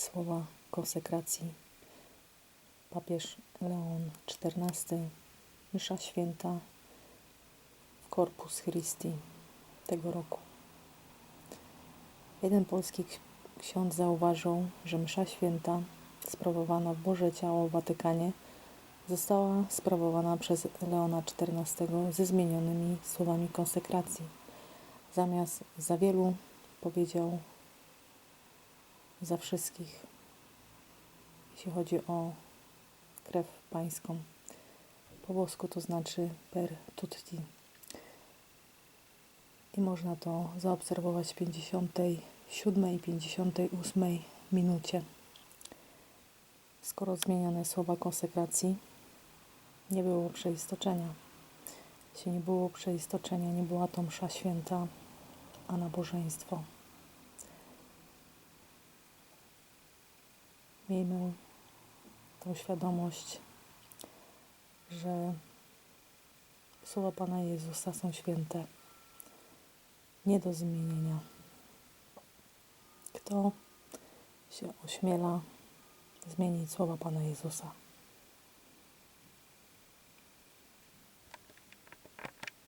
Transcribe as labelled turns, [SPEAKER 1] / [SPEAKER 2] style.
[SPEAKER 1] słowa konsekracji papież Leon XIV, msza święta w Corpus Christi tego roku. Jeden polski ks- ksiądz zauważył, że msza święta sprawowana w Boże Ciało w Watykanie została sprawowana przez Leona XIV ze zmienionymi słowami konsekracji. Zamiast za wielu powiedział za wszystkich, jeśli chodzi o krew pańską. Po włosku to znaczy per tutti. I można to zaobserwować w 57 i 58 minucie. Skoro zmienione słowa konsekracji, nie było przeistoczenia. Jeśli nie było przeistoczenia, nie była to msza święta, a nabożeństwo. Miejmy tą świadomość, że słowa Pana Jezusa są święte, nie do zmienienia. Kto się ośmiela zmienić słowa Pana Jezusa?